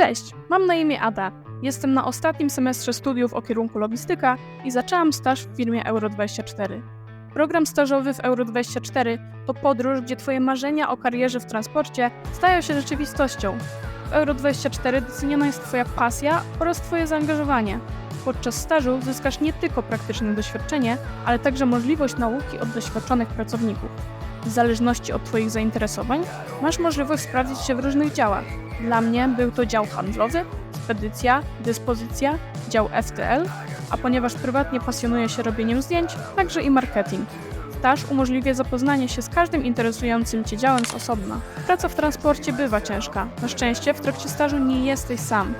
Cześć, mam na imię Ada. Jestem na ostatnim semestrze studiów o kierunku logistyka i zaczęłam staż w firmie Euro24. Program stażowy w Euro24 to podróż, gdzie Twoje marzenia o karierze w transporcie stają się rzeczywistością. W Euro24 doceniona jest Twoja pasja oraz Twoje zaangażowanie. Podczas stażu zyskasz nie tylko praktyczne doświadczenie, ale także możliwość nauki od doświadczonych pracowników. W zależności od Twoich zainteresowań masz możliwość sprawdzić się w różnych działach. Dla mnie był to dział handlowy, spedycja, dyspozycja, dział FTL, a ponieważ prywatnie pasjonuję się robieniem zdjęć, także i marketing. Staż umożliwia zapoznanie się z każdym interesującym Cię działem z osobna. Praca w transporcie bywa ciężka. Na szczęście w trakcie stażu nie jesteś sam.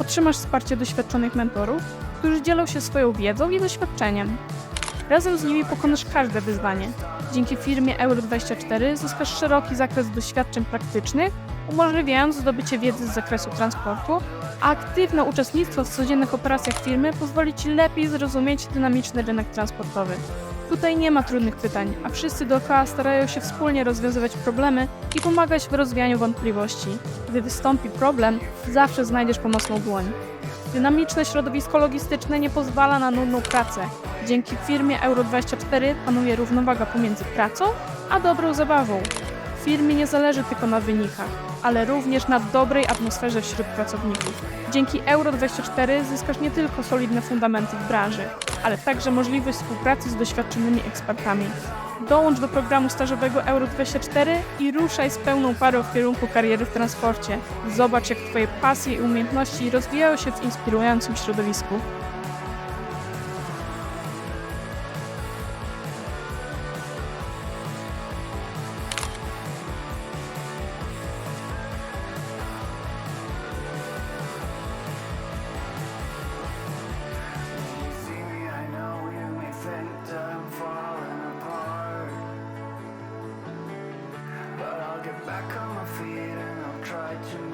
Otrzymasz wsparcie doświadczonych mentorów, którzy dzielą się swoją wiedzą i doświadczeniem. Razem z nimi pokonasz każde wyzwanie. Dzięki firmie Euro24 zyskasz szeroki zakres doświadczeń praktycznych, umożliwiając zdobycie wiedzy z zakresu transportu, a aktywne uczestnictwo w codziennych operacjach firmy pozwoli Ci lepiej zrozumieć dynamiczny rynek transportowy. Tutaj nie ma trudnych pytań, a wszyscy dookoła starają się wspólnie rozwiązywać problemy i pomagać w rozwijaniu wątpliwości. Gdy wystąpi problem, zawsze znajdziesz pomocną dłoń. Dynamiczne środowisko logistyczne nie pozwala na nudną pracę. Dzięki firmie Euro24 panuje równowaga pomiędzy pracą a dobrą zabawą. W firmie nie zależy tylko na wynikach, ale również na dobrej atmosferze wśród pracowników. Dzięki Euro24 zyskasz nie tylko solidne fundamenty w branży, ale także możliwość współpracy z doświadczonymi ekspertami. Dołącz do programu stażowego Euro24 i ruszaj z pełną parą w kierunku kariery w transporcie. Zobacz, jak Twoje pasje i umiejętności rozwijają się w inspirującym środowisku. Back on my feet and I'll try to